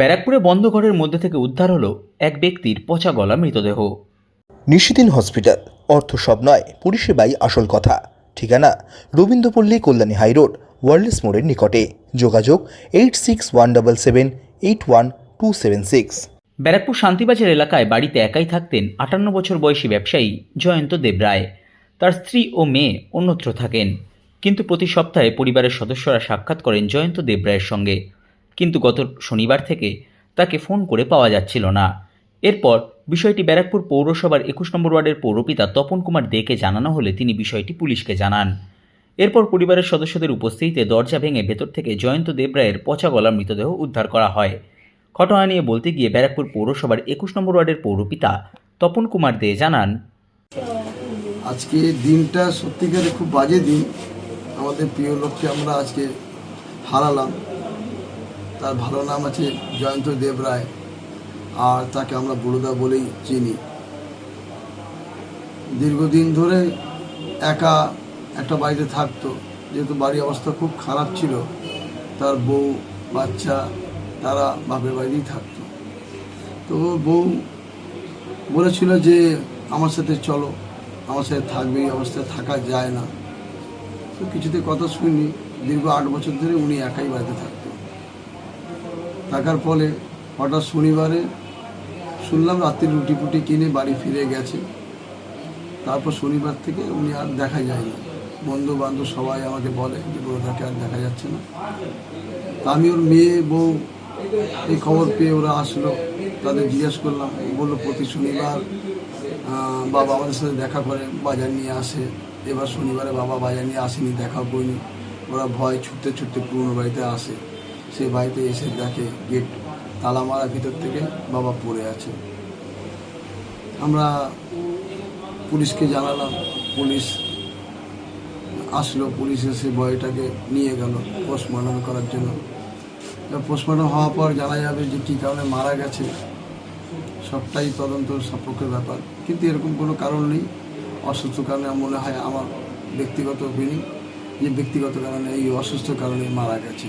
ব্যারাকপুরে বন্ধ ঘরের মধ্যে থেকে উদ্ধার হলো এক ব্যক্তির পচা গলা মৃতদেহ। নিশিদিন হসপিটাল অর্থ সব নয় পরিষেবাই আসল কথা। ঠিকানা রবীন্দ্রপল্লী কল্যাণী হাইরোড ওয়ার্ল্ডস মোড়ের নিকটে। যোগাযোগ eight six one double seven eight one two seven six. Barrackpore Shantibazar এলাকায় বাড়িতে একাই থাকতেন আটান্ন বছর বয়সী ব্যবসায়ী জয়ন্ত দেবরায় তার স্ত্রী ও মেয়ে অন্যত্র থাকেন। কিন্তু প্রতি সপ্তাহে পরিবারের সদস্যরা সাক্ষাৎ করেন জয়ন্ত দেবরায়ের সঙ্গে। কিন্তু গত শনিবার থেকে তাকে ফোন করে পাওয়া যাচ্ছিল না। এরপর বিষয়টি ব্যারাকপুর পৌরসভার একুশ নম্বর ওয়ার্ডের পৌরপিতা তপন কুমার দেকে জানানো হলে তিনি বিষয়টি পুলিশকে জানান। এরপর পরিবারের সদস্যদের উপস্থিতিতে দরজা ভেঙে ভেতর থেকে জয়ন্ত দেবরায়ের পচা গলা মৃতদেহ উদ্ধার করা হয়। ঘটনা নিয়ে বলতে গিয়ে ব্যারাকপুর পৌরসভার একুশ নম্বর ওয়ার্ডের পৌরপিতা তপন কুমার দে জানান, আজকে দিনটা সত্যিকারে খুব বাজে দিন। আমাদের প্রিয় লোককে আমরা আজকে হারালাম। তার ভালো নাম আছে জয়ন্ত দেব রায় আর তাকে আমরা বড়দা বলেই চিনি। দীর্ঘদিন ধরে একা একটা বাড়িতে থাকতো, যেহেতু বাড়ির অবস্থা খুব খারাপ ছিল, তার বউ, বাচ্চা, তারা বাপের বাড়িতেই থাকতো। তো বউ বলেছিল যে, আমার সাথে চলো, আমার সাথে থাকবে, এই অবস্থায় থাকা যায় না। তো কিছুতে কথা শুনি দীর্ঘ আট বছর ধরে উনি একাই বাড়িতে থাকতো থাকার ফলে হঠাৎ শনিবারে শুনলাম রাত্রি রুটি ফুটি কিনে বাড়ি ফিরে গেছে। তারপর শনিবার থেকে উনি আর দেখা যায় না বন্ধু বান্ধব সবাই আমাকে বলে যে বড়দাকে আর দেখা যাচ্ছে না। তা আমি ওর মেয়ে, বউ এই খবর পেয়ে ওরা আসলো। তাদের জিজ্ঞেস করলাম, বলল, প্রতি শনিবার বাবা আমাদের সাথে দেখা করে বাজার নিয়ে আসে। এবার শনিবারে বাবা বাজার নিয়ে আসেনি, দেখা করিনি ওরা ভয় ছুটতে ছুটতে পুরনো বাড়িতে আসে। সেই বাড়িতে এসে দেখে গেট তালা মারা ভিতর থেকে বাবা পড়ে আছে। আমরা পুলিশকে জানালাম, পুলিশ আসলো, পুলিশ এসে বয়টাকে নিয়ে গেল পোস্টমর্টম করার জন্য। পোস্টমর্টম হওয়ার পর জানা যাবে যে কী কারণে মারা গেছে। সবটাই তদন্ত সাপেক্ষের ব্যাপার। কিন্তু এরকম কোনো কারণ নেই। অসুস্থ কারণে মনে হয় আমার ব্যক্তিগত ওপিনিয়ন যে ব্যক্তিগত কারণে এই অসুস্থ কারণে মারা গেছে।